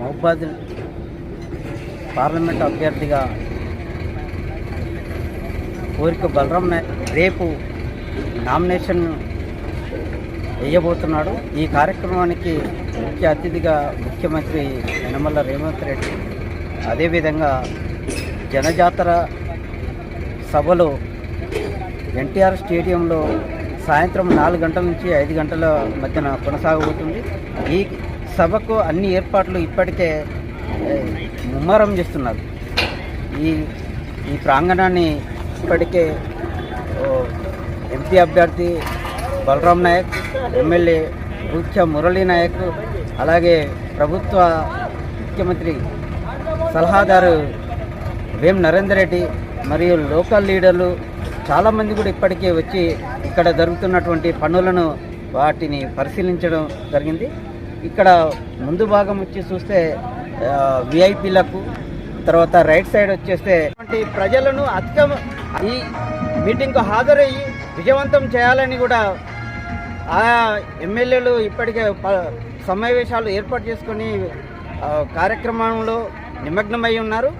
మహబాద్ పార్లమెంట్ అభ్యర్థిగా కోరిక బలరాం రేపు నామినేషన్ వేయబోతున్నాడు. ఈ కార్యక్రమానికి ముఖ్య అతిథిగా ముఖ్యమంత్రి యనమల్ల రేవంత్ రెడ్డి అదేవిధంగా జనజాతర సభలో ఎన్టీఆర్ స్టేడియంలో సాయంత్రం నాలుగు గంటల నుంచి ఐదు గంటల మధ్యన కొనసాగబోతుంది. ఈ సభకు అన్ని ఏర్పాట్లు ఇప్పటికే ముమ్మరం చేస్తున్నారు. ఈ ఈ ప్రాంగణాన్ని ఇప్పటికే ఎంపీ అభ్యర్థి బలరాం నాయక్ ఎమ్మెల్యే ముఖ్య మురళీ నాయక్ అలాగే ప్రభుత్వ ముఖ్యమంత్రి సలహాదారు వేం నరేందర్ రెడ్డి మరియు లోకల్ లీడర్లు చాలామంది కూడా ఇప్పటికే వచ్చి ఇక్కడ జరుగుతున్నటువంటి పనులను వాటిని పరిశీలించడం జరిగింది. ఇక్కడ ముందు భాగం వచ్చి చూస్తే విఐపీలకు తర్వాత రైట్ సైడ్ వచ్చేస్తే ప్రజలను అధిక ఈ మీటింగ్కు హాజరయ్యి విజయవంతం చేయాలని కూడా ఆయా ఎమ్మెల్యేలు ఇప్పటికే ప- సమావేశాలు ఏర్పాటు చేసుకొని కార్యక్రమంలో నిమగ్నమై ఉన్నారు.